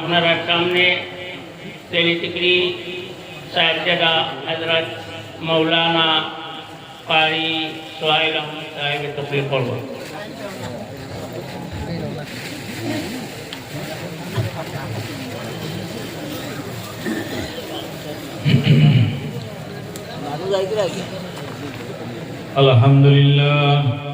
আপনারা সামনে তেলিতিকরি সাহেবজাদা হজরত মৌলানা কারি সোহাইল আহমদ সাহেবের তসবির পড়ব الحمد لله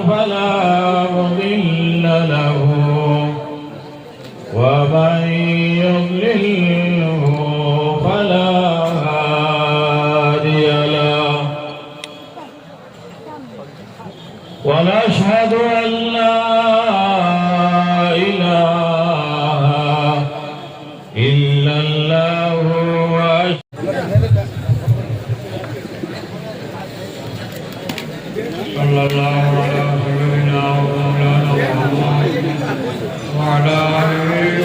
فلا Hallelujah.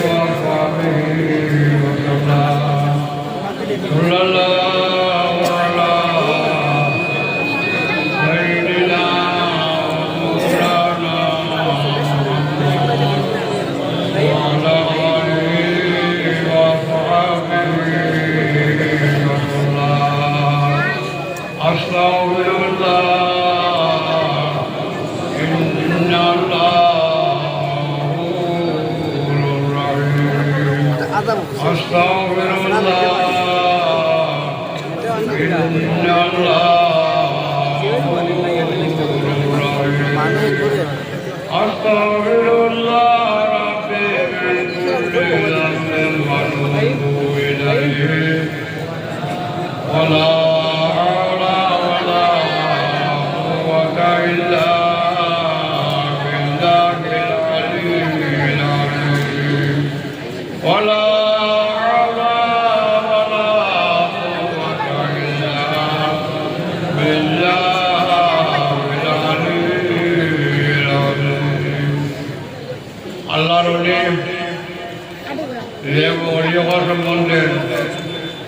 যে অলিয়ক সম্বন্ধে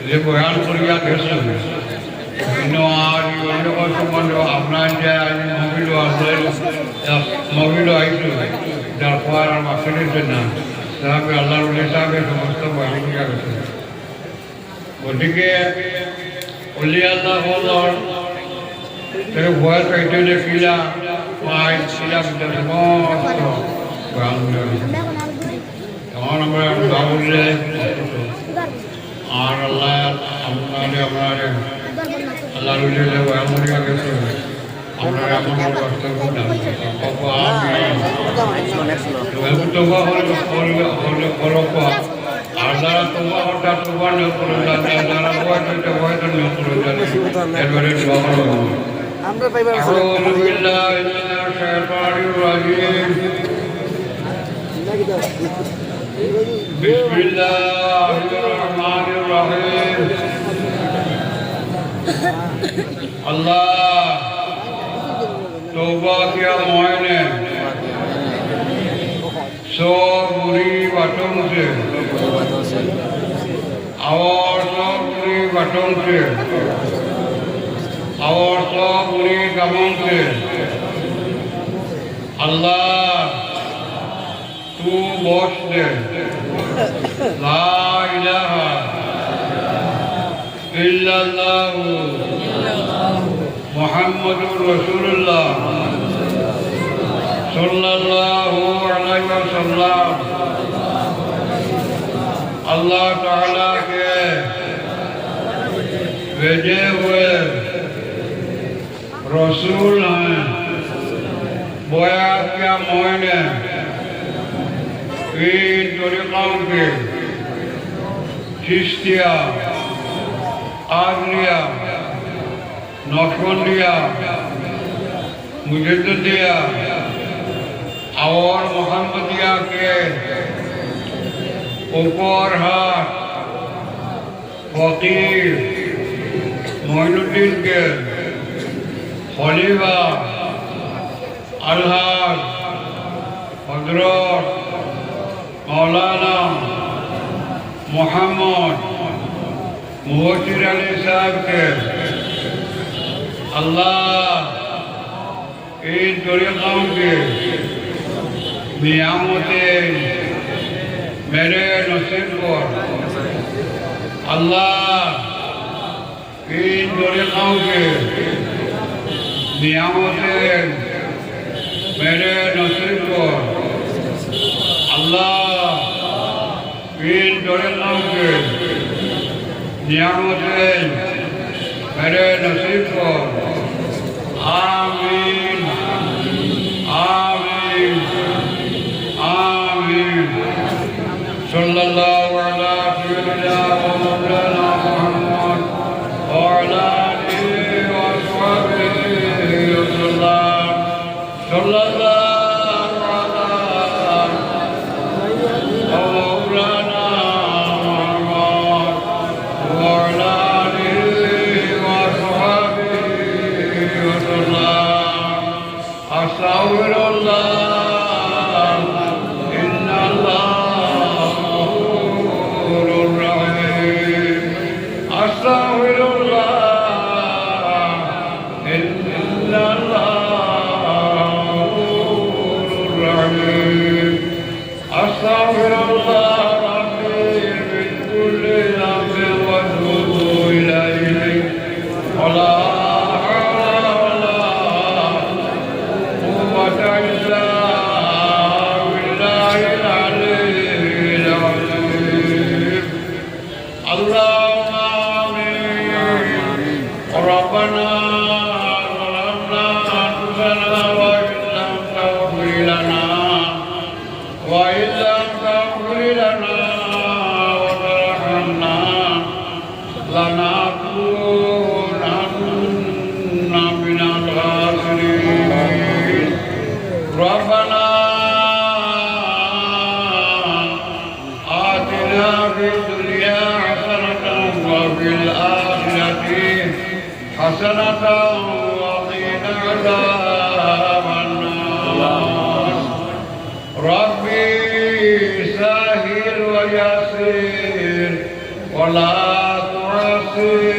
যে বয়ান করিয়া গেছেন সম্বন্ধে আপনার যে আমি মহিল আসলে মহিল আইসু যার পর সাহেব আল্লাহর সাহেবের সমস্ত বয়ান করিয়া গেছেন গতিকে অলি আল্লাহ তাকে বয়স হইতে কিলা ছিলাম সমস্ত কেমন আমরা বাবুলে আর আল্লাহ আপনার আমার আল্লাহ এমন গেছে আপনার এমন কষ্ট করলাম আল্লাহ তোমার হঠাৎ তোমার নতুন জানে যারা বয় তো বয় তো নতুন জানে এবারে বাবা আমরা পাইবার আউযু বিল্লাহি মিনাশ শাইতানির রাজিম। بسم الله الرحمن الرحيم اللہ توبہ کیا موئن ہے سو بری باتوں سے اور سو بری باتوں سے اور سو بری گموں سے اللہ تو محسن۔ لا الہ الا اللہ۔ محمد رسول اللہ۔ صلی اللہ علیہ وسلم۔ اللہ تعالیٰ کے بھیجے ہوئے رسول ہیں۔ بویا کیا موئن ہے तरीक़ों के चिश्तिया आदलिया नौशबंदिया मुझे तो दिया और मोहम्मदिया के ऊपर हाथ फकीर मोइनुद्दीन के खलीफा अलहाज हजरत মৌলানা মোহাম্মদ মুহসির আলী সাহেবকে আল্লাহ এই দরিয়াকে নিয়ামতে মেরে নসিব কর। আল্লাহ এই দরিয়াকে নিয়ামতে মেরে নসিব কর। আল্লাহ পীর দরের নামকে নিয়ামতে মেরে নসিব কর আমিন আমিন আমিন সাল্লাল্লাহু আলা সাইয়্যিদিনা ওয়া মাওলানা মুহাম্মদ ওয়া আলা حسنة وقنا عذاب النار ربي سهل ويسير ولا تعسر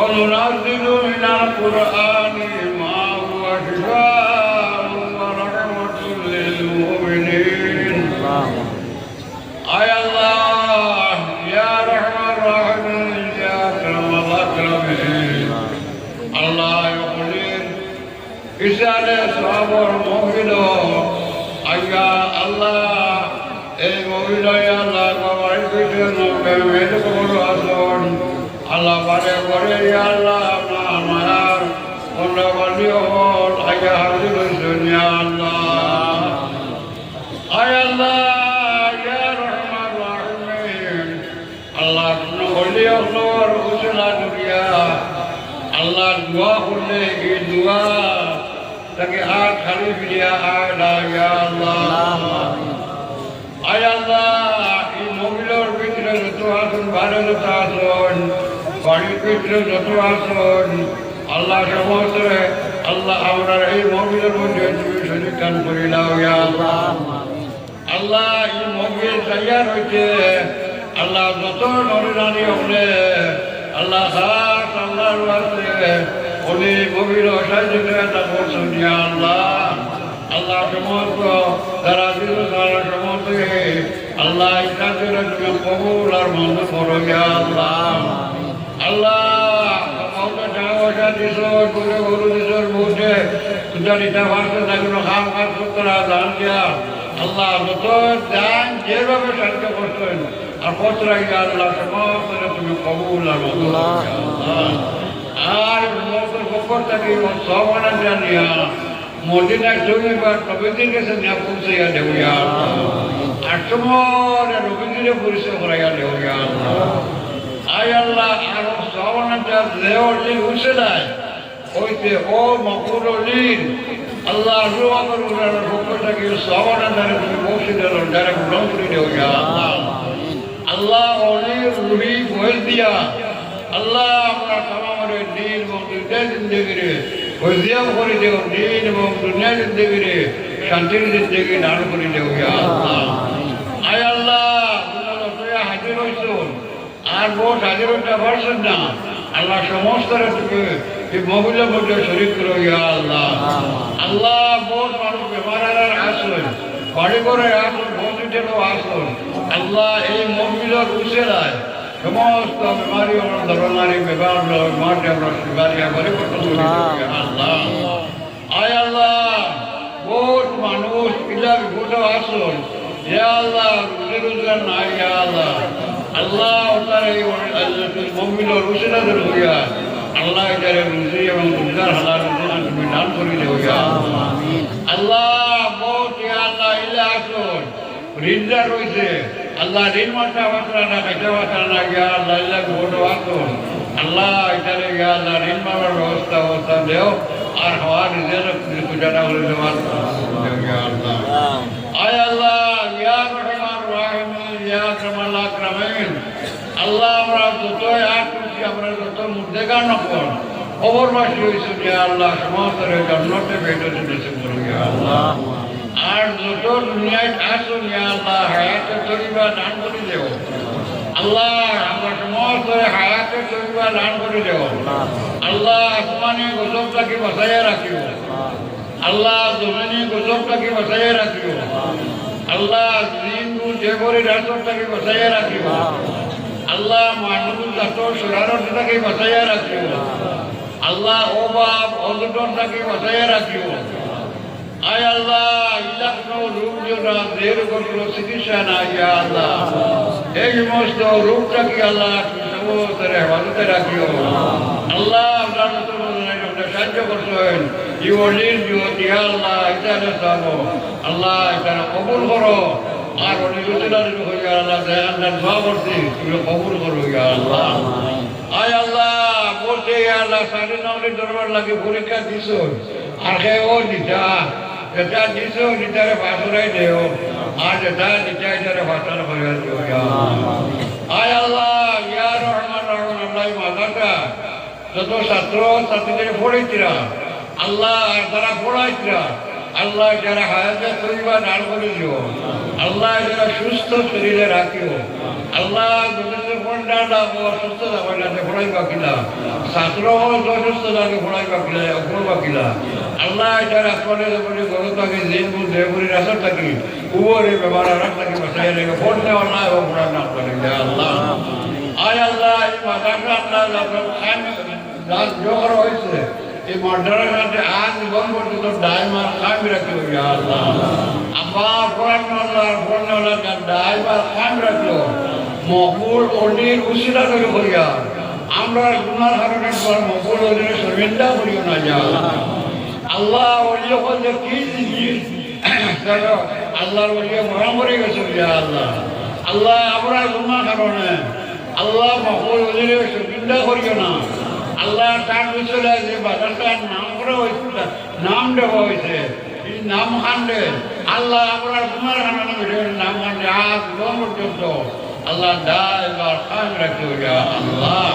وننزل من القرآن ما هو شفاء ورحمة للمؤمنين أي الله يا رحمن الراحمين يا أكرم الأكرمين الله يقولين إسأل صبر مؤمن أيا الله এই মহিলা আল্লাহ বাবার পিছনে মেয়ের বড় আসন আল্লাহ বারে করে আল্লাহ, আপনার মায়ার অন্য বালি হল আগে হাজির হয়েছেন আল্লাহ। আয় আল্লাহ আল্লাহ হলি আল্লাহর উসলা দুনিয়া। আল্লাহ দোয়া করলে এই দোয়া খালি ফিরিয়া আয় আল্লাহ। আয় আল্লাহ, এই মহিলার ভিতরে যত আসন বাড়ির ভিতরে যত আসন আল্লাহ সমস্ত আল্লাহ আমরা এই মহিলার মধ্যে তুমি করি নাও আল্লাহ। এই মহিল তৈয়ার হয়েছে আল্লাহ যত নরনারী হলে, আল্লাহ খাস আল্লাহর আছে উনি ইয়া আল্লাহ। আল্লাহ সমস্ত তারা সমস্ত আল্লাহ ইসলামের তুমি কবুল আর মন্দ করো আল্লাহ। আল্লাহ আমাকে টাকা পয়সা দিছ করে গরু দিছর বসে দুটা নিতে পারছে না কোনো খাম কাজ করতে না দান দিয়া আল্লাহ যত দান যেভাবে সাহায্য করছেন আর কষ্ট রাখি আল্লাহ সমস্ত তুমি কবুল আর। আর গোপর থাকি সব আনা জানিয়া মদিনার জমি বা নবীদের কাছে নিয়ে পৌঁছাইয়া দেউয়া আর সময় রবীন্দ্রে পরিচয় করাইয়া দেউয়া আয় আল্লাহ, আর সব আনা দেওয়ার যে উঠে দেয়। ওইতে ও মকুর অলিন আল্লাহ রুয়া করুন পক্ষ থাকি সব আনা তুমি পৌঁছে দিল যারা তামামের দিন এবং দুনিয়া করে দেও দিন তোমরা হাজির হইছ হাজির হইতে পারছেন না। আল্লাহ সমস্ত এই মধ্যে শরীর করো ইয়া আল্লাহ। আল্লাহ। বহুত মানুষ বেমার আসুন বাড়ি করে আসুন মসজিদের আসুন আল্লাহ এই মহিলার উসেরায় সমস্ত বেমারি আমার ধরনারি বেমার মাঠে আমরা করে আল্লাহ। আয় আল্লাহ। বহুত মানুষ ইলা বিভূত আসুন ইয়া আল্লাহ রুজি রোজগার নাই ইয়া আল্লাহ। আল্লাহ হইয়া, আল্লাহ এটারে রুজি এবং রোজগার হালাল রুজি তুমি দান করে দেও ইয়া আল্লাহ বহুত আল্লাহ ইলা আসুন। ঋণদার রয়েছে আল্লাহ ঋণ মাথা বাঁচরা না খাইতে বাঁচরা না গিয়া আল্লাহ ইল্লাহ ভোট বাঁচুন আল্লাহ এখানে গিয়া আল্লাহ ঋণ মারার ব্যবস্থা ব্যবস্থা দেও। আর হওয়া নিজের পূজাটা করে দেওয়ার আয় আল্লাহ, ইয়া রহমান রাহিমিন ইয়া কামাল আকরামিন আল্লাহ আমরা যত এক করছি, আমরা যত মুর্দেগা নকল অবরবাসী আল্লাহ সমস্ত জন্মতে হায়াতে তরিবা দান করে দেও। আল্লাহ, আমরা সমস্ত হায়াতে তরিবা দান করে আল্লাহ, আসমানে গজবটাকে বাঁচাইয়া রাখিব আল্লাহ, জমিনে আল্লাহ যে করে রাষ্ট্রটাকে বাঁচাইয়া রাখিব, আল্লাহ মানুষ জাত সরারটাকে বাঁচাইয়া রাখিব, আল্লাহ ও বাপ অজটনটাকে বাঁচাইয়া রাখিব। আয় আল্লাহ ইলাকনো রূপ জনা দের করল চিকিৎসা না ইয়া আল্লাহ। এই সমস্ত রূপটাকে আল্লাহ সমস্ত হেফাজতে রাখিও আল্লাহ আপনার সাহায্য করছেন। জীবনের জীবন ইয়া আল্লাহ চাবো আল্লাহ এখানে কবুল করো। আর অনেক হইয়া আল্লাহ দেয়ান দেন দোয়া করছি তুমি কবুল করো আল্লাহ আয় আল্লাহ বলতে আল্লাহ সাড়ে নবীর দরবার লাগে পরীক্ষা দিছ আর কে ও দিতা যেটা দিছ দিতারে ভাষাই দেও আর যেটা দিতা এটারে ভাষার করে আল্লাহ। আয় আল্লাহ ইয়া রহমান রহমান আল্লাহ মাথাটা যত ছাত্র ছাত্রীদের পড়াইছিরা আল্লাহ আর তারা পড়াইছিরা আল্লাহ যারা হায়াতে পরিবার দান করে দিও আল্লাহ যারা সুস্থ শরীরে রাখিও, আল্লাহ না আল্লাহ না এই মাঠটার সাথে আজ জীবন পর্যন্ত ডাইমার খামি রাখি ইয়া আল্লাহ। আবার কোরআন আল্লাহ ফোন আল্লাহ ডাইমার খামি রাখল মকবুল অলির উসিলা করে করিয়া আমরা গুনার কারণে মকবুল অলির শর্মিন্দা করিও না যা আল্লাহ। অলিয় বলছে কি জিনিস? চলো আল্লাহর অলিয় মরা মরে গেছে, ইয়া আল্লাহ। আল্লাহ, আমরা গুনার কারণে আল্লাহ মকবুল অলির শর্মিন্দা করিও না। আল্লাহ তার বিষয়ে যে বাজারটার নাম করা হয়েছে নাম দেওয়া হয়েছে এই নাম কান্দে আল্লাহ আমরা তোমার কারণে বিষয়ের নাম কান্দে আজ পর্যন্ত। আল্লাহ দায় বা খান রাখতে ইয়া আল্লাহ।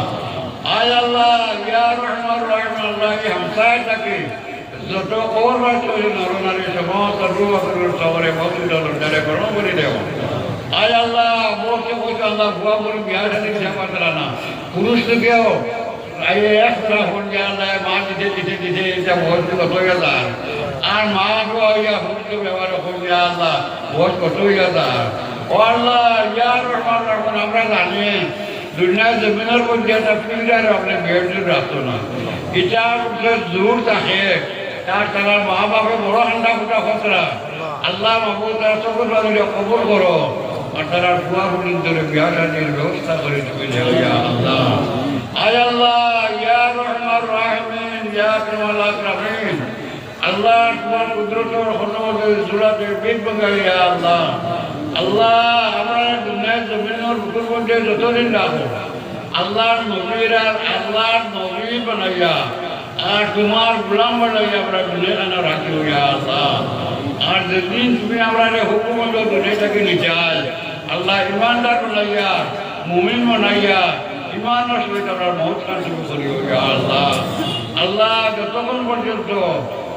আয় আল্লাহ, ইয়া রহমান রহমান আল্লাহ এই হামসায় থাকে। যত ওর বাচ্চা নরনারী সমস্ত রূপ সবরে মসজিদ যারা গ্রহণ করে দেওয়া আয় আল্লাহ বসে বসে আল্লাহ বুয়া বলে বিয়া শাদী জামা না পুরুষ থেকেও এই একটা ফোন গেলে মা দিতে দিতে দিতে এটা ভোট কত গেলার আর মা তো ইয়া ভোট ব্যবহার ফোন গিয়া আল্লাহ ভোট কত গেলার ও আল্লাহ ইয়ার রহমান রহমান আমরা জানি দুনিয়া জমিনের মধ্যে একটা ফিল্ডার আপনি বেড রাখতো না এটা দূর থাকে তার তার মা বাপে বড় হান্ডা ফুটা খসরা আল্লাহ মাহবুব তারা সকল বাদলে কবুল করো আর তারা বুয়া বুড়ির ধরে বিয়া শাদির ব্যবস্থা করে তুমি দেও ইয়া আল্লাহ আয় আল্লাহ, ইয়া রহমান রাহিমিন ইয়া কামাল আকরামিন আল্লাহ তোমার কুদরতর হনমতে সুরাতে বেগ বাঙ্গা ইয়া আল্লাহ। আল্লাহ, আমরা দুনিয়ার জমিনের বুকুর মধ্যে যতদিন রাখো আল্লাহর নবীর আর আল্লাহর নবী বানাইয়া, আর তোমার গুলাম বানাইয়া আমরা দুনিয়া রাখি ইয়া আল্লাহ। আর যেদিন তুমি আমরা হুকুম দুনিয়াটাকে নিচাল আল্লাহ ইমানদার বানাইয়া, মুমিন বানাইয়া ইমানের সহিত আমরা মহৎ কাজ করি। আল্লাহ। আল্লাহ যতক্ষণ পর্যন্ত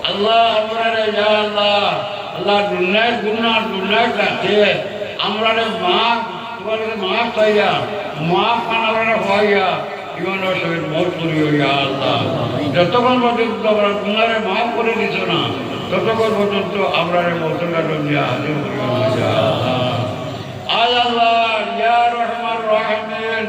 আল্লাহ আমরা ইয়া আল্লাহ আল্লাহ দুনিয়ার গুণা দুনিয়ার কাছে আমরা মা তোমার মা চাইয়া মা পানারা হইয়া ইমানের সহিত মহৎ করি আল্লাহ। যতক্ষণ পর্যন্ত আমরা গুণারে মাফ করে দিছ না, ততক্ষণ পর্যন্ত আমরা মৌসুমটা দুনিয়া হাজির করি আল্লাহ। আল্লাহ রহমান রহিমিন ইয়া আকরামাল আকরামিন আল্লাহ এটা এটা সবাই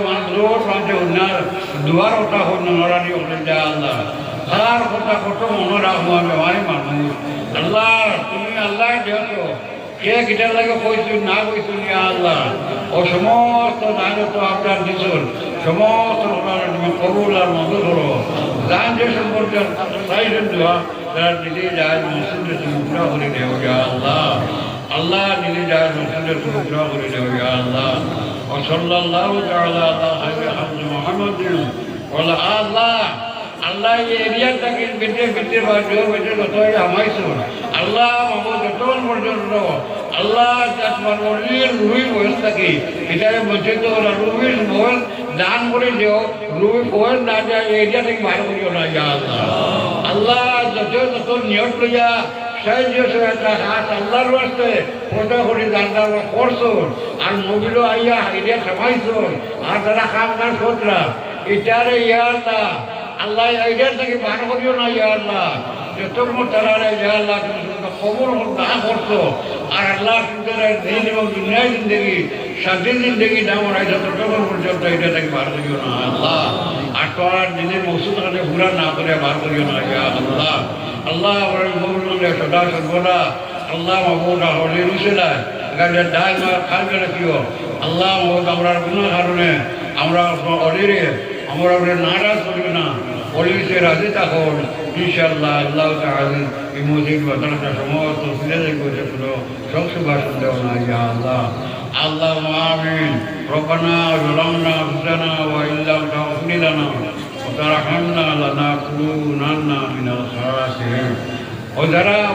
মান জোর পাঁচে উন্নার দুয়ার ওটা হন নরানি ওটা যা আল্লাহ তার কথা কত মনে রাখব আমি আমারই মানুষ আল্লাহ তুমি আল্লাহ দেখো কে কিটার লাগে কইছো না কইছো ইয়া আল্লাহ ও সমস্ত দায়িত্ব আপনার দিছুন সমস্ত আপনার তুমি কবুল আর মঙ্গল করো জান যে সম্পর্কে চাইছেন দোয়া তারা নিজে যায় মুসলিমদের তুমি পুরা দেও আল্লাহ নিজে মুসলিমদের তুমি পুরা করে ইয়া আল্লাহ। মুহাম্মাদিন। ওয়ালা আল্লাহ আল্লাহ এই এরিয়াটাকে বেটে বেটে বা জোর যতই আমাইছো আল্লাহ মাবো যতক্ষণ পর্যন্ত আল্লাহ অলির রুই বয়স থাকি এটারে বঞ্চিত ওরা রুবির বয়স দান করে দিও রুবি বয়স না যায় এরিয়া থেকে বার করিও না যা আল্লাহ। আল্লাহ যত যত নিয়ত লইয়া সাহায্য সহায়তা হাত আল্লাহর বাস্তে ফটো করে দানটা করছ আর মোবিলও আইয়া এরিয়া সবাইছো আর তারা কাম কাজ করতরা এটারে ইয়া আল্লাহ আল্লাহ এটার থেকে বার করিও না ইয়া আল্লাহ। যতক্ষণ তারা ইয়া আল্লাহ খবর না করছ। আর আল্লাহ দিন এবং দুনিয়ার জিন্দগি স্বাধীন জিন্দগি না মনে হয় যতক্ষণ পর্যন্ত এটা থেকে বার করিও না আল্লাহ। আর তোর দিনের মৌসুম কাছে পুরা না করে বার করিও না ইয়া আল্লাহ। আল্লাহ আমার মৌলুম সদা সর্বদা আল্লাহ মাহবুদা হলে রুসেলা গাড়ির ডাল মা খালবে রাখিও আল্লাহ মহম্মদ আমরা কোনো কারণে আমরা অলিরে আমরা ওদের নারাজ করিও না অলিসে রাজি থাকুন ইনশাল্লাহ আল্লাহ তাআলা এই মসজিদ বাতানটা সমস্ত ফিরে করে শুনো সব সুভাষণ দেও না ইয়া আল্লাহ আল্লাহ আমিন রব্বানা ظلمنا أنفسنا وإن لم تغفر لنا وترحمنا لنكونن من الخاسرين وذرا